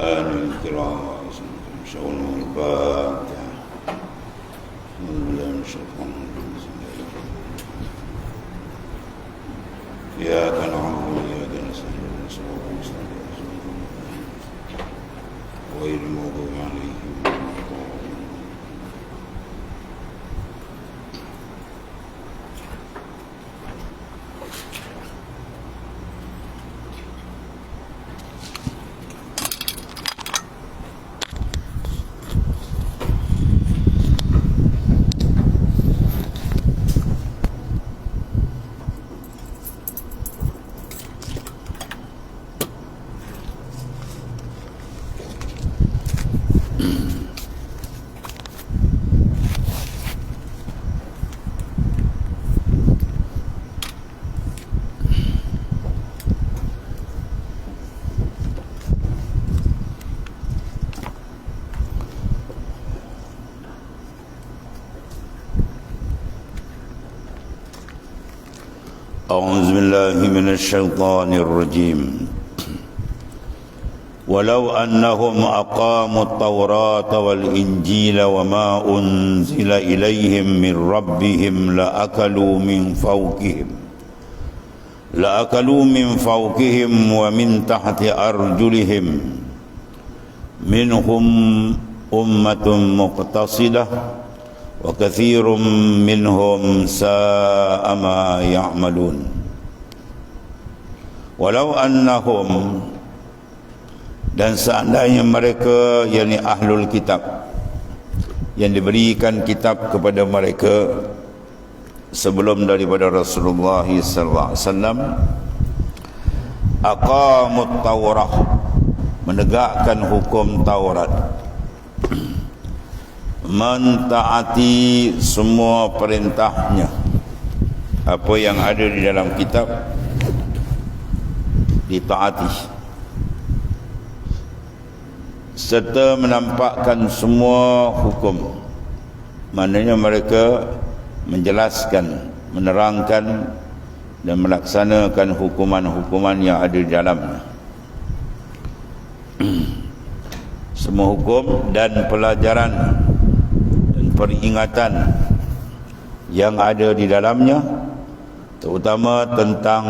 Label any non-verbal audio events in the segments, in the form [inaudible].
أنا الكرام وعظمكم شغل الفاتحة أعوذ بالله من الشيطان الرجيم بسم الله إياك نعبد وإياك نستعين صراط المستقيم وغير المغضوب عليهم ولا الضالين أعوذ بالله من الشيطان الرجيم. ولو أنهم أقاموا التوراة والإنجيل وما أنزل إليهم من ربهم لأكلوا من فوقهم لأكلوا من فوقهم ومن تحت أرجلهم. منهم أمة مقتصدة وكثير منهم ساء ما يعملون. walau annahum. Dan seandainya mereka yang ahlul kitab yang diberikan kitab kepada mereka sebelum daripada Rasulullah sallallahu alaihi wasallam aqamut tawrah menegakkan hukum Taurat. Mentaati semua perintahnya. Apa yang ada di dalam kitab ditaati serta menampakkan semua hukum. Maknanya mereka menjelaskan menerangkan dan melaksanakan hukuman-hukuman yang ada di dalamnya. [clears throat] Semua hukum dan pelajaran dan peringatan yang ada di dalamnya terutama tentang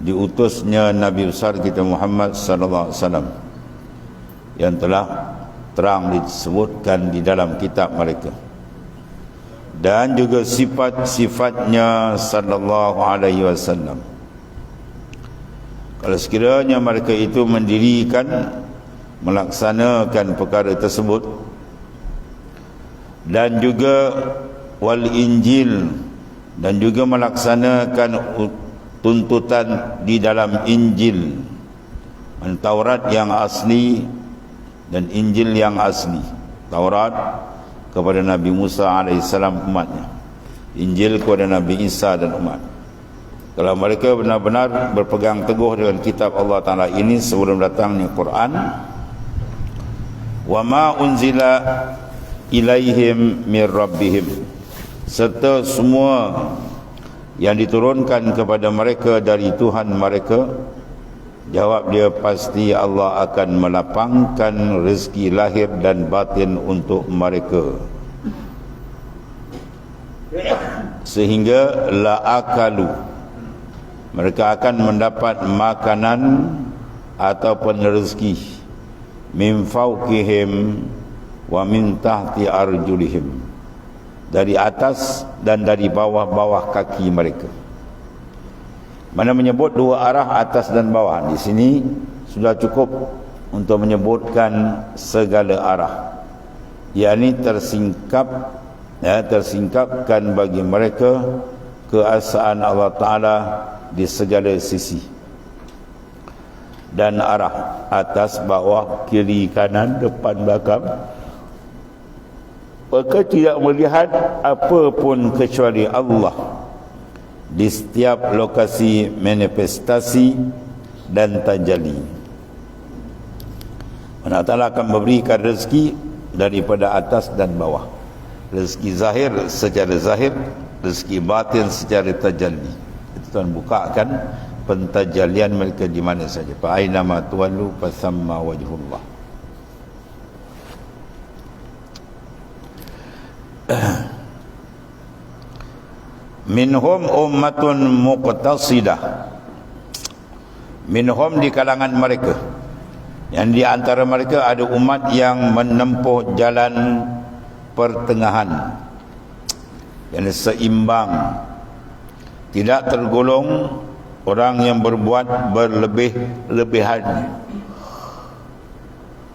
diutusnya Nabi besar kita Muhammad sallallahu alaihi wasallam. Yang telah terang disebutkan di dalam kitab mereka. Dan juga sifat-sifatnya sallallahu alaihi wasallam. Kalau sekiranya mereka itu mendirikan melaksanakan perkara tersebut dan juga wal injil dan juga melaksanakan tuntutan di dalam injil. Taurat yang asli dan Injil yang asli. Taurat kepada Nabi Musa AS umatnya. Injil kepada Nabi Isa dan umat. Kalau mereka benar-benar berpegang teguh dengan kitab Allah Ta'ala ini sebelum datangnya Quran wa ma unzila ilaihim mir rabbihim. Serta semua yang diturunkan kepada mereka dari Tuhan mereka Jawab dia pasti Allah akan melapangkan rezeki lahir dan batin untuk mereka. Sehingga la akalu. Mereka akan mendapat makanan ataupun rezeki. Min fawqihim wa min tahti arjulihim dari atas dan dari bawah-bawah kaki mereka. Mana menyebut dua arah atas dan bawah. Di sini sudah cukup untuk menyebutkan segala arah. yakni tersingkap ya tersingkapkan bagi mereka keasaan Allah taala di segala sisi. Dan arah atas bawah kiri kanan depan belakang mereka tidak melihat apa pun kecuali Allah di setiap lokasi manifestasi dan tajali. Allah Ta'ala akan memberikan rezeki daripada atas dan bawah. Rezeki zahir secara zahir, rezeki batin secara tajalli. Itu Tuhan bukakan pentajalian mereka di mana saja fa aina ma tuwallu fa thamma wajhullah minhum ummatun muqtasidah. Minhum di kalangan mereka. Yang di antara mereka ada umat yang menempuh jalan pertengahan. Yang seimbang. Tidak tergolong orang yang berbuat berlebih-lebihan.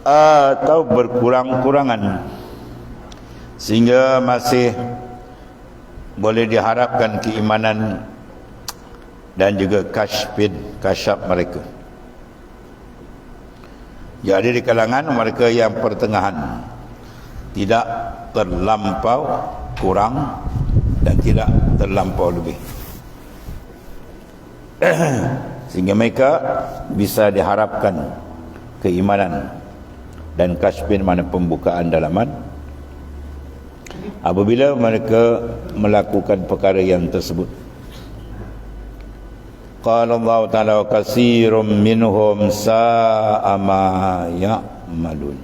Atau berkurang-kurangan. Sehingga masih boleh diharapkan keimanan dan juga kasyfin kasyaf mereka. Jadi di kalangan mereka yang pertengahan tidak terlampau kurang dan tidak terlampau lebih. [clears throat] Sehingga mereka bisa diharapkan keimanan dan kasyfin mana pembukaan dalaman apabila mereka melakukan perkara yang tersebut. Qala Allah taala katsirum minhum sa'a ma ya'malun.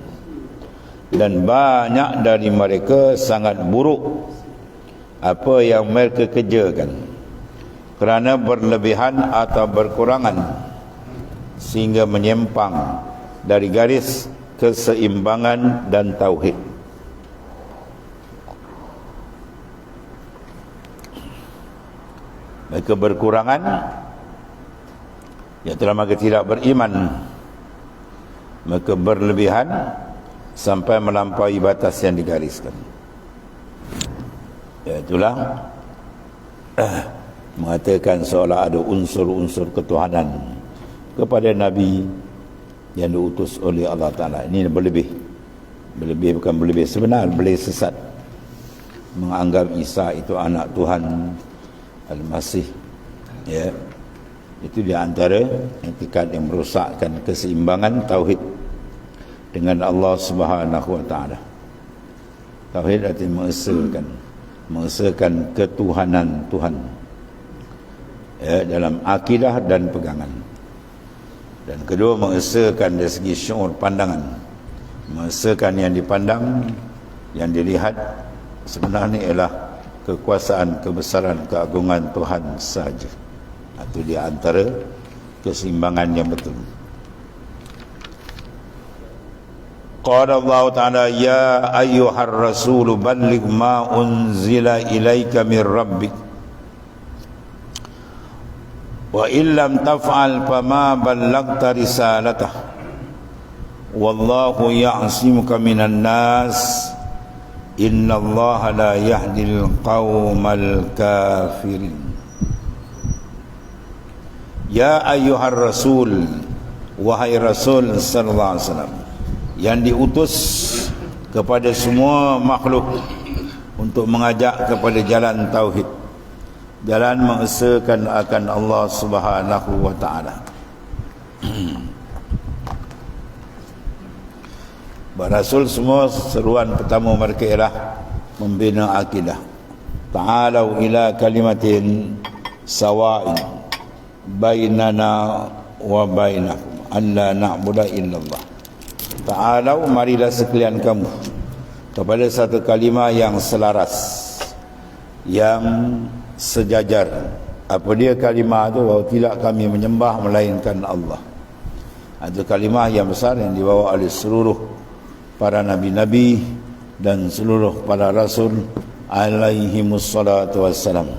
Dan banyak dari mereka sangat buruk apa yang mereka kerjakan kerana berlebihan atau berkurangan sehingga menyimpang dari garis keseimbangan dan tauhid mereka berkurangan. Yang telah mereka tidak beriman mereka berlebihan sampai melampaui batas yang digariskan. Ya itulah eh, [clears throat] mengatakan seolah ada unsur-unsur ketuhanan kepada Nabi yang diutus oleh Allah Ta'ala. Ini berlebih. Berlebih bukan berlebih sebenar boleh sesat. Menganggap Isa itu anak Tuhan Al-Masih ya itu di antara etikat yang merosakkan keseimbangan tauhid dengan Allah Subhanahu taala. Tauhid artinya mengesahkan mengesahkan ketuhanan Tuhan ya, dalam akidah dan pegangan. Dan kedua mengesahkan dari segi syuur pandangan. Mengesahkan yang dipandang yang dilihat sebenarnya ialah kekuasaan, kebesaran, keagungan Tuhan saja. Itu di antara keseimbangan yang betul. Qala Allah Ta'ala ya ayyuhar rasul balligh ma unzila ilaika min rabbik wa illam taf'al fama ballaghta risalatah wallahu ya'simuka minan nas Inna Allah la yahdil qawmal kafirin. Ya ayuhar rasul Wahai rasul sallallahu alaihi wasallam Yang diutus kepada semua makhluk Untuk mengajak kepada jalan tauhid Jalan mengesahkan akan Allah subhanahu wa ta'ala [clears throat] Rasul semua seruan pertama mereka ialah membina akidah. Ta'alau ila kalimatin sawa'in bainana wa bainakum alla na'budu illallah. Ta'alau marilah sekalian kamu kepada satu kalimah yang selaras yang sejajar. Apa dia kalimah itu? Bahawa tidak kami menyembah melainkan Allah. Itu kalimah yang besar yang dibawa oleh seluruh para nabi-nabi dan seluruh para rasul alaihi wassalatu wassalam.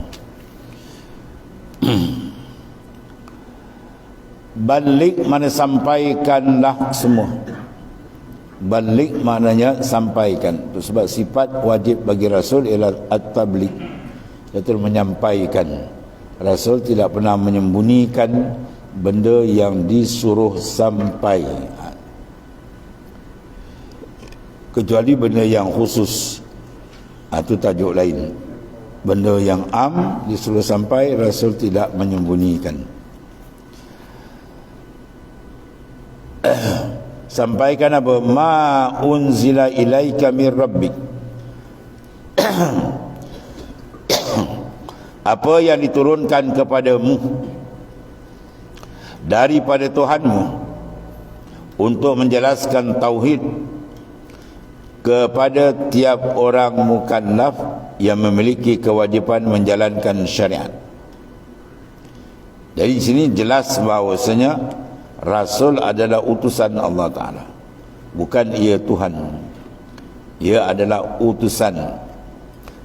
[clears throat] Balik mana sampaikanlah semua. Balik maknanya sampaikan. Sebab sifat wajib bagi rasul ialah at-tabligh iaitu menyampaikan. Rasul tidak pernah menyembunyikan benda yang disuruh sampai kecuali benda yang khusus. Itu tajuk lain. Benda yang am disuruh sampai rasul tidak menyembunyikan. [coughs] Sampaikan apa? Ma unzila ilaika mir rabbik. [coughs] Apa yang diturunkan kepadamu daripada Tuhanmu untuk menjelaskan tauhid kepada tiap orang mukallaf yang memiliki kewajipan menjalankan syariat. Dari sini jelas bahawasanya Rasul adalah utusan Allah Ta'ala. Bukan ia Tuhan. Ia adalah utusan.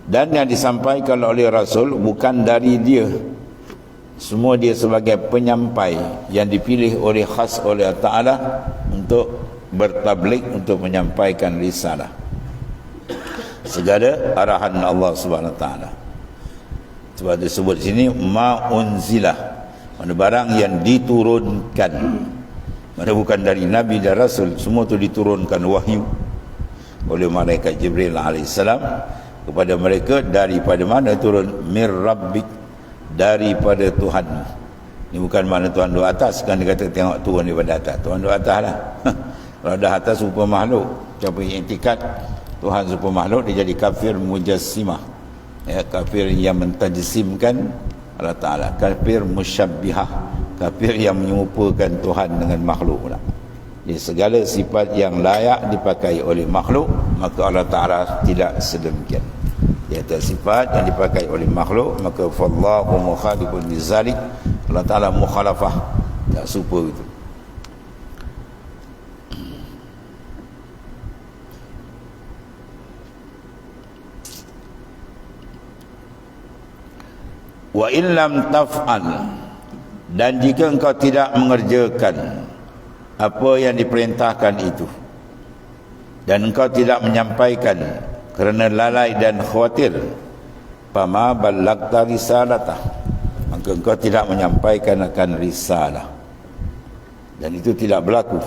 Dan yang disampaikan oleh Rasul bukan dari dia. Semua dia sebagai penyampai yang dipilih oleh khas oleh Ta'ala untuk bertablik untuk menyampaikan risalah. Segala arahan Allah Subhanahu Wa Taala. Sebab disebut sini ma unzilah. Mana barang yang diturunkan. Mana bukan dari nabi dan rasul. Semua itu diturunkan wahyu oleh malaikat jibril alaihissalam kepada mereka. Daripada mana turun? Mir rabbik. Daripada Tuhan. Ini bukan mana Tuhan di atas kan? Dia kata tengok turun daripada atas. Tuhan di atas lah [laughs] Kalau dah atas rupa makhluk, siapa yang intikat Tuhan rupa makhluk dia jadi kafir mujassimah. Ya, kafir yang mentajsimkan Allah Taala, kafir musyabbihah, kafir yang menyerupakan Tuhan dengan makhluk pula. Jadi segala sifat yang layak dipakai oleh makhluk, maka Allah Taala tidak sedemikian. Di atas sifat yang dipakai oleh makhluk, maka fallahu mukhalifun bizalik. Allah Taala mukhalafah, tak serupa itu. Wa illam taf'al. Dan jika engkau tidak mengerjakan apa yang diperintahkan itu dan engkau tidak menyampaikan kerana lalai dan khawatir pama ballagta risalatah. Maka engkau tidak menyampaikan akan risalah. Dan itu tidak berlaku.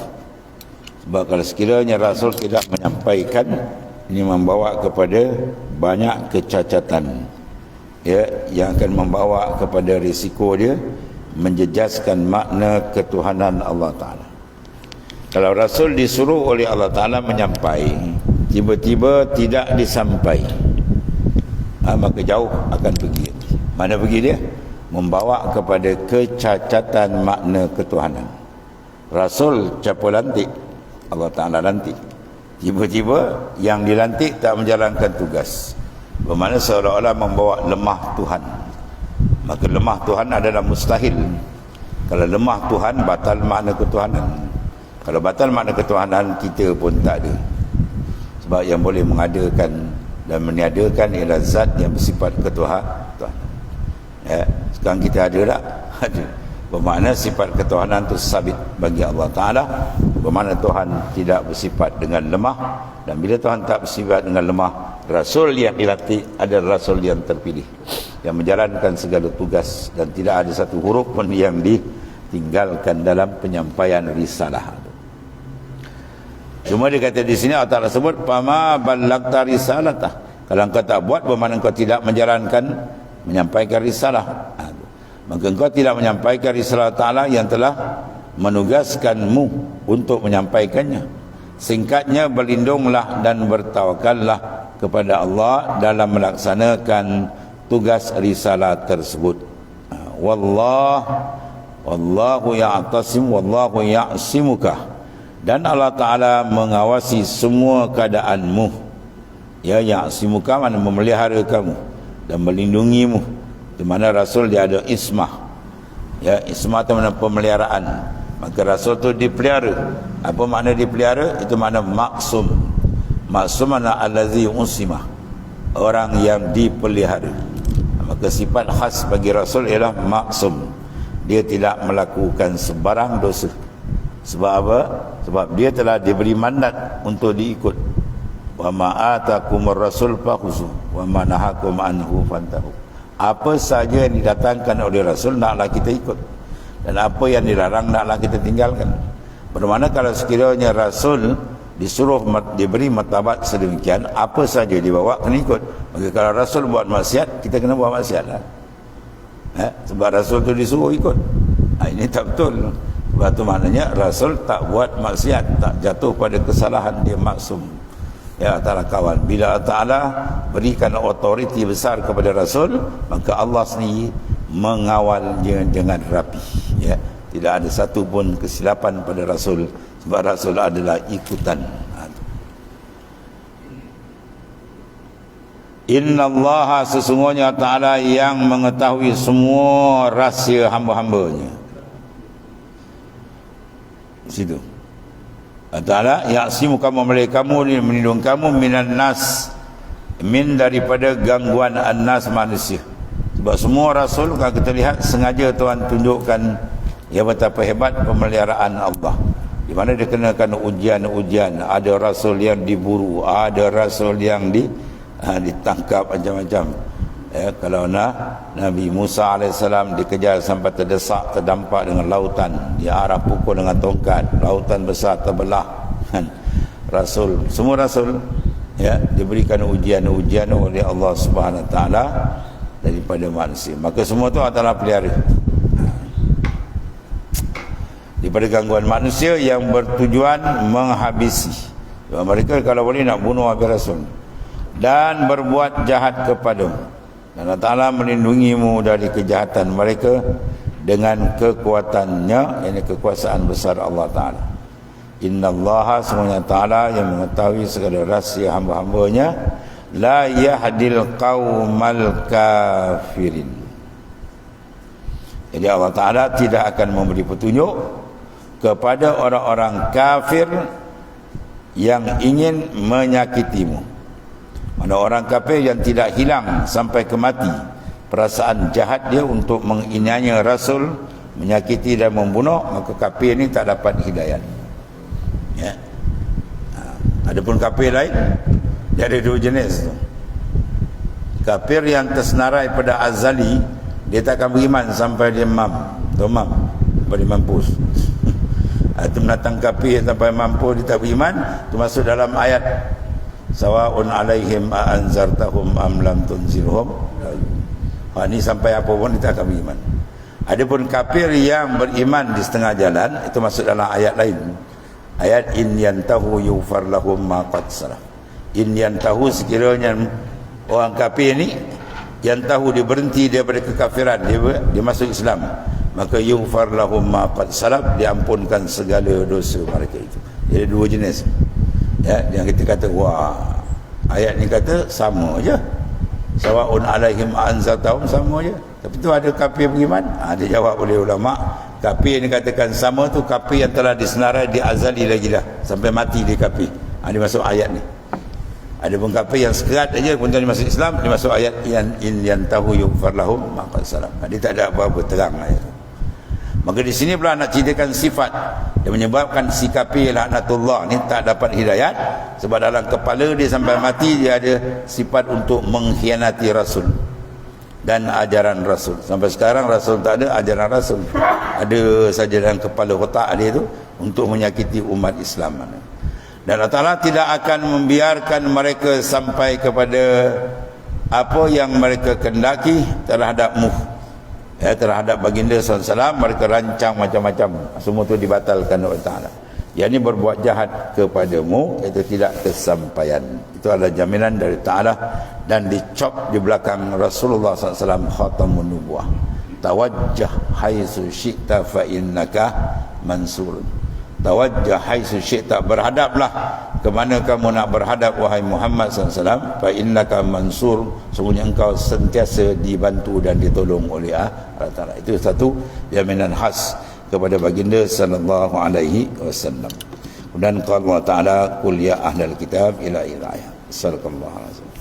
Sebab kalau sekiranya rasul tidak menyampaikan ini membawa kepada banyak kecacatan ya yang akan membawa kepada risiko dia menjejaskan makna ketuhanan Allah Taala. Kalau Rasul disuruh oleh Allah Taala menyampai, tiba-tiba tidak disampai, ha, maka jauh akan pergi. Mana pergi dia? Membawa kepada kecacatan makna ketuhanan. Rasul capo lantik, Allah Taala lantik. Tiba-tiba yang dilantik tak menjalankan tugas bermakna seolah-olah membawa lemah Tuhan. Maka lemah Tuhan adalah mustahil. Kalau lemah Tuhan batal makna ketuhanan. Kalau batal makna ketuhanan kita pun tak ada. Sebab yang boleh mengadakan dan meniadakan ialah zat yang bersifat ketuhanan ya, sekarang kita ada tak? [laughs] ada. Bermakna sifat ketuhanan itu sabit bagi Allah Ta'ala. Bermakna Tuhan tidak bersifat dengan lemah. Dan bila Tuhan tak bersifat dengan lemah Rasul yang dilatih adalah Rasul yang terpilih yang menjalankan segala tugas dan tidak ada satu huruf pun yang ditinggalkan dalam penyampaian risalah. Cuma dia kata di sini Allah Ta'ala sebut Pama balagta risalatah. Kalau engkau tak buat bermakna engkau tidak menjalankan menyampaikan risalah. Maka engkau tidak menyampaikan risalah ta'ala yang telah menugaskanmu untuk menyampaikannya. Singkatnya berlindunglah dan bertawakallah kepada Allah dalam melaksanakan tugas risalah tersebut. Wallah wallahu ya'tasim wallahu ya'simuka. Dan Allah Ta'ala mengawasi semua keadaanmu. Ya ya'simuka mana memelihara kamu dan melindungimu. Di mana Rasul dia ada ismah. Ya ismah itu mana pemeliharaan. Maka Rasul tu dipelihara. Apa makna dipelihara? Itu makna maksum maksum mana allazi usimah orang yang dipelihara. Maka sifat khas bagi Rasul ialah maksum. Dia tidak melakukan sebarang dosa. Sebab apa? Sebab dia telah diberi mandat untuk diikut. Wa ma atakumur rasul fakhuzu wa ma nahakum anhu fantahu. Apa saja yang didatangkan oleh Rasul naklah kita ikut. Dan apa yang dilarang naklah kita tinggalkan. Bermakna kalau sekiranya Rasul disuruh diberi martabat sedemikian apa saja dibawa kena ikut. Maka kalau Rasul buat maksiat kita kena buat maksiat lah. Eh? sebab Rasul tu disuruh ikut. Ha, ini tak betul. Sebab tu maknanya Rasul tak buat maksiat tak jatuh pada kesalahan dia maksum. Ya Ta'ala kawan Bila Ta'ala berikan otoriti besar kepada Rasul Maka Allah sendiri mengawalnya dengan rapi. Ya. tidak ada satu pun kesilapan pada Rasul sebab Rasul adalah ikutan. Inna Allah sesungguhnya Ta'ala yang mengetahui semua rahsia hamba-hambanya. Situ. Ta'ala yaksimu kamu mereka kamu melindungi kamu minan nas min daripada gangguan an-nas manusia. Sebab semua rasul kalau kita lihat sengaja Tuhan tunjukkan ya betapa hebat pemeliharaan Allah di mana dikenakan ujian-ujian? Ada rasul yang diburu ada rasul yang di ha, ditangkap macam-macam. Ya, kalau nak Nabi Musa AS dikejar sampai terdesak terdampak dengan lautan. Dia arah pukul dengan tongkat. Lautan besar terbelah. [laughs] Rasul semua rasul ya diberikan ujian-ujian oleh Allah Subhanahu taala daripada manusia. Maka semua itu adalah pelihara daripada gangguan manusia yang bertujuan menghabisi. Mereka kalau boleh nak bunuh Nabi Rasul. Dan berbuat jahat kepada dan Allah Ta'ala melindungimu dari kejahatan mereka dengan kekuatannya ini kekuasaan besar Allah Ta'ala. Inna Allah semuanya Ta'ala yang mengetahui segala rahsia hamba-hambanya. La yahdil qaumal kafirin. Jadi Allah Ta'ala tidak akan memberi petunjuk kepada orang-orang kafir yang ingin menyakitimu mana orang kafir yang tidak hilang sampai ke mati perasaan jahat dia untuk menginanya Rasul menyakiti dan membunuh maka kafir ini tak dapat hidayah ya. Ha. ada pun kafir lain dia ada dua jenis tu kafir yang tersenarai pada azali dia tak akan beriman sampai dia mam tu mam sampai dia mampus itu menatang kafir sampai mampu dia tak beriman itu masuk dalam ayat sawaun alaihim a anzartahum am lam tunzirhum. Ha ni sampai apa pun kita akan beriman. Adapun kafir yang beriman di setengah jalan itu masuk dalam ayat lain. Ayat in yantahu yufar lahum ma qad salaf in yantahu sekiranya orang kafir ni yang tahu dia berhenti daripada kekafiran dia, dia masuk Islam maka yufar lahum ma qad salaf diampunkan segala dosa mereka itu. Jadi dua jenis. Ya yang kita kata wah ayat ni kata sama aja sawaun alaihim anzatahum sama aja tapi tu ada kafir beriman? Ha, jawab oleh ulama kafir ni katakan sama tu kafir yang telah disenarai di azali lagi dah. Sampai mati dia kafir ha, dia masuk ayat ni. Ada pun kafir yang sekerat aja pun dia masuk Islam dia masuk ayat yang in yang tahu yufar lahum maqad salam ha, dia tak ada apa-apa terang ayat tu Maka di sini pula nak ceritakan sifat yang menyebabkan si kafir laknatullah ni tak dapat hidayat sebab dalam kepala dia sampai mati dia ada sifat untuk mengkhianati rasul dan ajaran rasul. Sampai sekarang rasul tak ada ajaran rasul. Ada saja dalam kepala otak dia tu untuk menyakiti umat Islam. Dan Allah Taala tidak akan membiarkan mereka sampai kepada apa yang mereka kendaki terhadap muh ya, terhadap baginda SAW mereka rancang macam-macam. Semua itu dibatalkan oleh Ta'ala. Yang ini berbuat jahat kepadamu itu tidak kesampaian. Itu adalah jaminan dari Ta'ala dan dicop di belakang Rasulullah SAW khatamun nubuah. Tawajjah haisu syi'ta fa innaka mansurun. Tawajjah haitsu syi'ta berhadaplah ke mana kamu nak berhadap wahai Muhammad SAW fa innaka mansur. Sungguhnya engkau sentiasa dibantu dan ditolong oleh Allah Taala itu satu jaminan khas kepada baginda sallallahu alaihi wasallam. Dan qala Allah Taala qul ya ahlal kitab ila ila sallallahu alaihi wasallam